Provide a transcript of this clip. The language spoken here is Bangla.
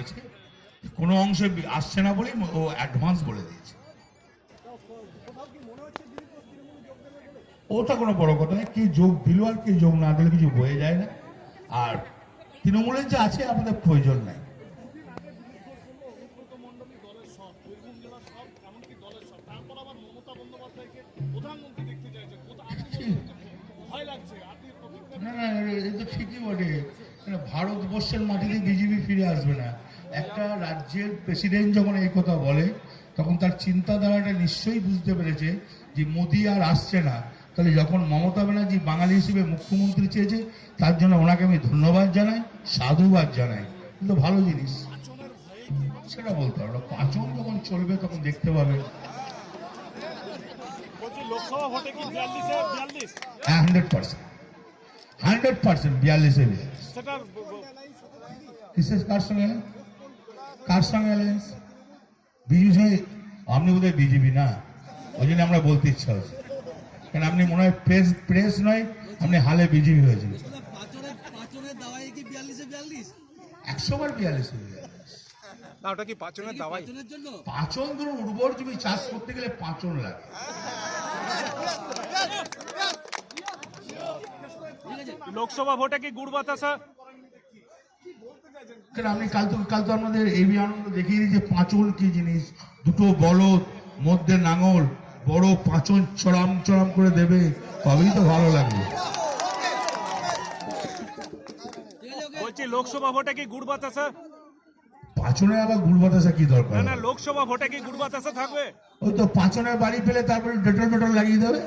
বলেছে, কোনো অংশে আসছে না বলেই ও অ্যাডভান্স বলে দিয়েছে। ওটা কোনো বড় কথা নয়, কে যোগ দিল আর কে যোগ না দিলে কিছু বয়ে যায় না। আর তৃণমূলের যে আছে আমাদের প্রয়োজন নাই। না না, এ তো ঠিকই বটে। মানে ভারতবর্ষের মাটিতে বিজেপি ফিরে আসবে না। একটা রাজ্যের প্রেসিডেন্ট যখন এই কথা বলে তখন তার চিন্তাধারাটা নিশ্চয়ই বুঝতে পেরেছে যে মোদি আর আসছে না। তাহলে যখন মমতা ব্যানার্জি বাঙালি হিসেবে মুখ্যমন্ত্রী চেয়েছে তার জন্য ওনাকে আমি ধন্যবাদ জানাই সাধুবাদ জানাই। কিন্তু ভালো জিনিস। সেটা বলতে পারো পাঁচন যখন চলবে তখন দেখতে পাবে। বিয়াল্লিশ হান্ড্রেড পার্সেন্ট। হান্ড্রেড পার্সেন্ট বিয়াল্লিশে বিয়াল্লিশ। কার সঙ্গে? কার সঙ্গে অ্যালায়েন্স বিজু সঙ্গে আপনি বোধহয় বিজেপি না? ওই জন্য আমরা বলতে ইচ্ছা হচ্ছে। কারণ আপনি মনে হয় প্রেস প্রেস নয় আপনি হালে বিজেপি হয়েছিল পাঁচনের পাঁচনের দাওয়াই কি বিয়াল্লিশে বিয়াল্লিশ একশো বার বিয়াল্লিশে না ওটা কি পাঁচনের দাওয়াই? পাঁচনের ধরুন উর্বর জমি চাষ করতে গেলে পাঁচন লাগে। লোকসভা ভোটে কি গুড় বাতাসা? আপনি কাল তো কাল তো আমাদের এবি আনন্দ দেখিয়ে কি জিনিস? দুটো বলদ মধ্যে নাঙল বড় পাঁচন চড়াম চড়াম করে দেবে। তবেই তো ভালো লাগবে। বলছি লোকসভা ভোটে কি গুড় বাতাসা? পাঁচনের আবার গুড় বাতাসা কি দরকার? না না লোকসভা ভোটে কি গুড় বাতাসা থাকবে? ওই তো পাঁচনের বাড়ি পেলে তারপরে ডেটল ডেটল লাগিয়ে দেবে।